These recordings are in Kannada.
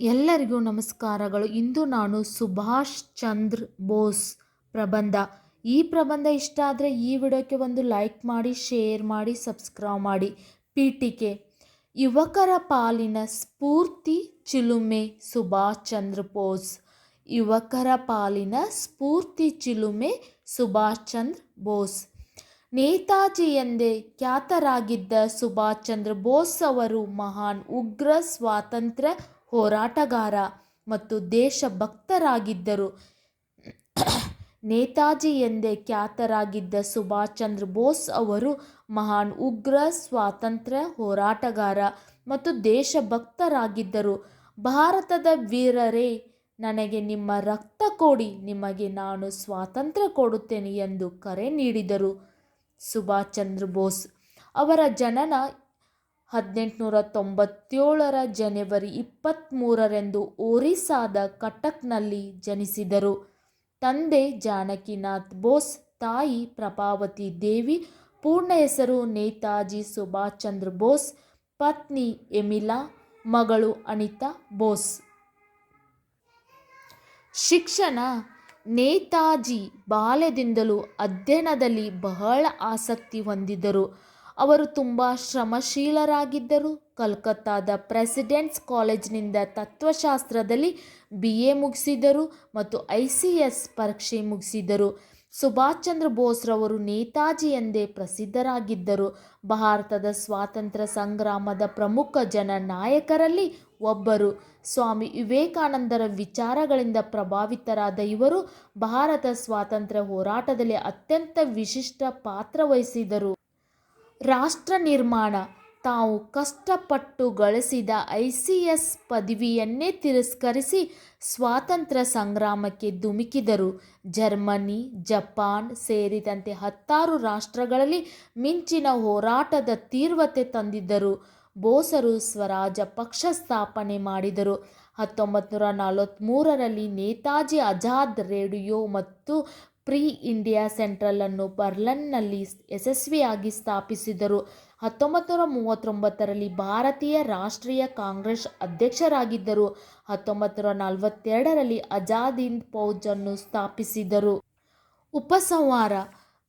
ಎಲ್ಲರಿಗೂ ನಮಸ್ಕಾರಗಳು. ಇಂದು ನಾನು ಸುಭಾಷ್ ಚಂದ್ರ ಬೋಸ್ ಪ್ರಬಂಧ. ಈ ಪ್ರಬಂಧ ಇಷ್ಟ ಆದರೆ ಈ ವಿಡಿಯೋಕ್ಕೆ ಒಂದು ಲೈಕ್ ಮಾಡಿ, ಶೇರ್ ಮಾಡಿ, ಸಬ್ಸ್ಕ್ರೈಬ್ ಮಾಡಿ. ಪೀಠಿಕೆ. ಯುವಕರ ಪಾಲಿನ ಸ್ಫೂರ್ತಿ ಚಿಲುಮೆ ಸುಭಾಷ್ ಚಂದ್ರ ಬೋಸ್. ಯುವಕರ ಪಾಲಿನ ಸ್ಫೂರ್ತಿ ಚಿಲುಮೆ ಸುಭಾಷ್ ಚಂದ್ರ ಬೋಸ್. ನೇತಾಜಿ ಎಂದೇ ಖ್ಯಾತರಾಗಿದ್ದ ಸುಭಾಷ್ ಚಂದ್ರ ಬೋಸ್ ಅವರು ಮಹಾನ್ ಉಗ್ರ ಸ್ವಾತಂತ್ರ್ಯ ಹೋರಾಟಗಾರ ಮತ್ತು ದೇಶಭಕ್ತರಾಗಿದ್ದರು. ನೇತಾಜಿ ಎಂದೇ ಖ್ಯಾತರಾಗಿದ್ದ ಸುಭಾಷ್ ಚಂದ್ರ ಬೋಸ್ ಅವರು ಮಹಾನ್ ಉಗ್ರ ಸ್ವಾತಂತ್ರ್ಯ ಹೋರಾಟಗಾರ ಮತ್ತು ದೇಶಭಕ್ತರಾಗಿದ್ದರು. ಭಾರತದ ವೀರರೇ, ನನಗೆ ನಿಮ್ಮ ರಕ್ತ ಕೊಡಿ, ನಿಮಗೆ ನಾನು ಸ್ವಾತಂತ್ರ್ಯ ಕೊಡುತ್ತೇನೆ ಎಂದು ಕರೆ ನೀಡಿದರು ಸುಭಾಷ್ ಚಂದ್ರ ಬೋಸ್. ಅವರ ಜನನ ಹದಿನೆಂಟುನೂರ ತೊಂಬತ್ತೇಳರ ಜನವರಿ ಇಪ್ಪತ್ತ್ಮೂರರಂದು ಒರಿಸ್ಸಾದ ಕಟಕ್ನಲ್ಲಿ ಜನಿಸಿದರು. ತಂದೆ ಜಾನಕಿನಾಥ್ ಬೋಸ್, ತಾಯಿ ಪ್ರಭಾವತಿ ದೇವಿ, ಪೂರ್ಣ ಹೆಸರು ನೇತಾಜಿ ಸುಭಾಷ್ ಚಂದ್ರ ಬೋಸ್, ಪತ್ನಿ ಎಮಿಲಾ, ಮಗಳು ಅನಿತಾ ಬೋಸ್. ಶಿಕ್ಷಣ ನೇತಾಜಿ ಬಾಲ್ಯದಿಂದಲೂ ಅಧ್ಯಯನದಲ್ಲಿ ಬಹಳ ಆಸಕ್ತಿ ಹೊಂದಿದ್ದರು. ಅವರು ತುಂಬ ಶ್ರಮಶೀಲರಾಗಿದ್ದರು. ಕಲ್ಕತ್ತಾದ ಪ್ರೆಸಿಡೆಂಟ್ಸ್ ಕಾಲೇಜಿನಿಂದ ತತ್ವಶಾಸ್ತ್ರದಲ್ಲಿ ಬಿ ಎ ಮುಗಿಸಿದರು ಮತ್ತು ಐ ಸಿ ಎಸ್ ಪರೀಕ್ಷೆ ಮುಗಿಸಿದರು. ಸುಭಾಷ್ ಚಂದ್ರ ಬೋಸ್ರವರು ನೇತಾಜಿ ಎಂದೇ ಪ್ರಸಿದ್ಧರಾಗಿದ್ದರು. ಭಾರತದ ಸ್ವಾತಂತ್ರ್ಯ ಸಂಗ್ರಾಮದ ಪ್ರಮುಖ ಜನ ನಾಯಕರಲ್ಲಿ ಒಬ್ಬರು. ಸ್ವಾಮಿ ವಿವೇಕಾನಂದರ ವಿಚಾರಗಳಿಂದ ಪ್ರಭಾವಿತರಾದ ಇವರು ಭಾರತ ಸ್ವಾತಂತ್ರ್ಯ ಹೋರಾಟದಲ್ಲಿ ಅತ್ಯಂತ ವಿಶಿಷ್ಟ ಪಾತ್ರ ವಹಿಸಿದರು. ರಾಷ್ಟ್ರ ನಿರ್ಮಾಣ. ತಾವು ಕಷ್ಟಪಟ್ಟು ಗಳಿಸಿದ ಐ ಸಿ ಎಸ್ ಪದವಿಯನ್ನೇ ತಿರಸ್ಕರಿಸಿ ಸ್ವಾತಂತ್ರ್ಯ ಸಂಗ್ರಾಮಕ್ಕೆ ಧುಮುಕಿದರು. ಜರ್ಮನಿ, ಜಪಾನ್ ಸೇರಿದಂತೆ ಹತ್ತಾರು ರಾಷ್ಟ್ರಗಳಲ್ಲಿ ಮಿಂಚಿನ ಹೋರಾಟದ ತೀವ್ರತೆ ತಂದಿದ್ದರು. ಬೋಸರು ಸ್ವರಾಜ ಪಕ್ಷ ಸ್ಥಾಪನೆ ಮಾಡಿದರು. ಹತ್ತೊಂಬತ್ತು ನೂರ ನಲವತ್ತ್ಮೂರರಲ್ಲಿ ನೇತಾಜಿ ಆಜಾದ್ ರೇಡಿಯೋ ಮತ್ತು ಪ್ರೀ ಇಂಡಿಯಾ ಸೆಂಟ್ರಲ್ ಸೆಂಟ್ರಲನ್ನು ಬರ್ಲನ್ನಲ್ಲಿ ಯಶಸ್ವಿಯಾಗಿ ಸ್ಥಾಪಿಸಿದರು. ಹತ್ತೊಂಬತ್ತು ನೂರ ಮೂವತ್ತೊಂಬತ್ತರಲ್ಲಿ ಭಾರತೀಯ ರಾಷ್ಟ್ರೀಯ ಕಾಂಗ್ರೆಸ್ ಅಧ್ಯಕ್ಷರಾಗಿದ್ದರು. ಹತ್ತೊಂಬತ್ತು ನೂರ ನಲವತ್ತೆರಡರಲ್ಲಿ ಆಜಾದ್ ಫೌಜ್ ಅನ್ನು ಸ್ಥಾಪಿಸಿದರು. ಉಪಸಂಹಾರ,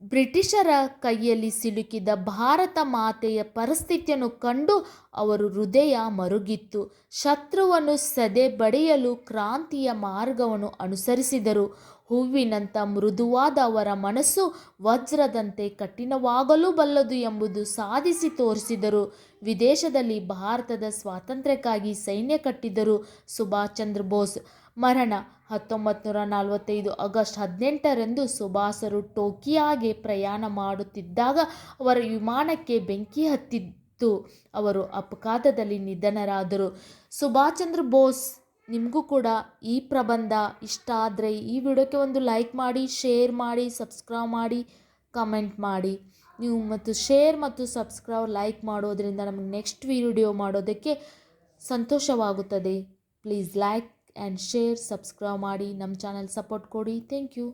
ಬ್ರಿಟಿಷರ ಕೈಯಲ್ಲಿ ಸಿಲುಕಿದ ಭಾರತ ಮಾತೆಯ ಪರಿಸ್ಥಿತಿಯನ್ನು ಕಂಡು ಅವರು ಹೃದಯ ಮರುಗಿತ್ತು. ಶತ್ರುವನ್ನು ಸದೆ ಬಡಿಯಲು ಕ್ರಾಂತಿಯ ಮಾರ್ಗವನ್ನು ಅನುಸರಿಸಿದರು. ಹೂವಿನಂಥ ಮೃದುವಾದ ಅವರ ಮನಸ್ಸು ವಜ್ರದಂತೆ ಕಠಿಣವಾಗಲೂ ಬಲ್ಲದು ಎಂಬುದು ಸಾಧಿಸಿ ತೋರಿಸಿದರು. ವಿದೇಶದಲ್ಲಿ ಭಾರತದ ಸ್ವಾತಂತ್ರ್ಯಕ್ಕಾಗಿ ಸೈನ್ಯ ಕಟ್ಟಿದರು ಸುಭಾಷ್ ಚಂದ್ರ ಬೋಸ್. ಮರಣ ಹತ್ತೊಂಬತ್ತು ನೂರ ನಲವತ್ತೈದು ಆಗಸ್ಟ್ ಹದಿನೆಂಟರಂದು ಸುಭಾಸರು ಟೋಕಿಯಾಗೆ ಪ್ರಯಾಣ ಮಾಡುತ್ತಿದ್ದಾಗ ಅವರ ವಿಮಾನಕ್ಕೆ ಬೆಂಕಿ ಹತ್ತಿತ್ತು ಅವರು ಅಪಘಾತದಲ್ಲಿ ನಿಧನರಾದರು. ಸುಭಾಷ್ ಚಂದ್ರ ಬೋಸ್ ನಿಮಗೂ ಕೂಡ ಈ ಪ್ರಬಂಧ ಇಷ್ಟ ಆದರೆ ಈ ವಿಡಿಯೋಕ್ಕೆ ಒಂದು ಲೈಕ್ ಮಾಡಿ ಶೇರ್ ಮಾಡಿ ಸಬ್ಸ್ಕ್ರೈಬ್ ಮಾಡಿ ಕಮೆಂಟ್ ಮಾಡಿ. ನೀವು ಮತ್ತು ಶೇರ್ ಮತ್ತು ಸಬ್ಸ್ಕ್ರೈಬ್ ಲೈಕ್ ಮಾಡೋದರಿಂದ ನಮಗೆ ನೆಕ್ಸ್ಟ್ ವಿಡಿಯೋ ಮಾಡೋದಕ್ಕೆ ಸಂತೋಷವಾಗುತ್ತದೆ. Please like and share subscribe ಮಾಡಿ. ನಮ್ಮ ಚಾನಲ್ ಸಪೋರ್ಟ್ ಕೊಡಿ. Thank you